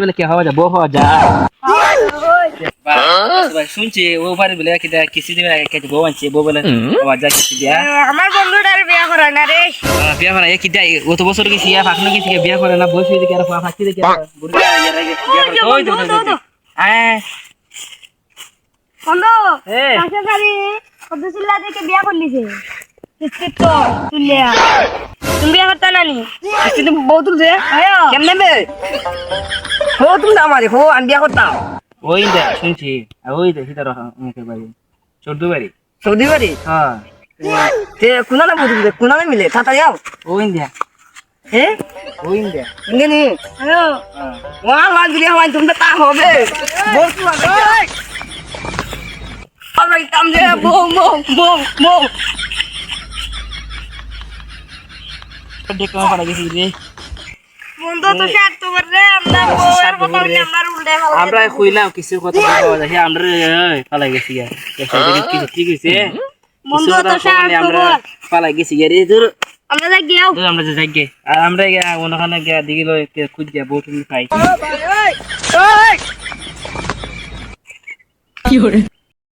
বলে কে হওয়া যায়? বউ হওয়া যায়। শুনছি ও বাড়ি বলে কি কিছু দিন আগে কেটে বউ আনছে বউ বলে হওয়া যায় কিছু দিয়া। আমার বন্ধুটার বিয়া করা না রে। বিয়া করে কি দেয়? ও তো বছর গেছি আর ফাঁকনো গেছি বিয়া করে না বসে দিকে আর ফাঁকি দিকে বিয়া করে ওই তো ওই তো হ্যাঁ বন্ধু এ। পাশে কত চিল্লা দেখে বিয়া করলি যে। কিস্তির তো তুলিয়া। তুমি বিয়া করতে নানি কিন্তু তুলছে। আয়ো কেমনে হো তুমি না আমারে হো আমি বিয়া করতাম ওই দেখ শুনছি। আর ওই দেখ সেটা রকমের বাড়ি চোদ্দ বাড়ি। সৌদি বাড়ি হ্যাঁ। তে কোনা না বুঝলি কোনা না মিলে তাড়াতাড়ি আও। ওই দেখ। হে? ওই দেখ। ইংগে নি আয়ো ওয়া লাগ দিলে হয় তুমি তা হবে। বউ তুই আরে কাম দে বউ বউ বউ বউ। দেখতে পারা গেছি রে বন্ধু তো স্বার্থ করে আমরা বউয়ের কথা বলে। আমরা উল্টে ভালো আমরা কইলাম কিছু কথা পাওয়া যায় আমরা পালাই গেছি গা। কিছু ঠিক হইছে? পালাই গেছি গা রে দূর আমরা যাই গিয়াও দূর আমরা যে যাইগে আর আমরা গিয়া ওখানে গিয়া দিকে লই খুঁজ দিয়া বউ তুমি পাই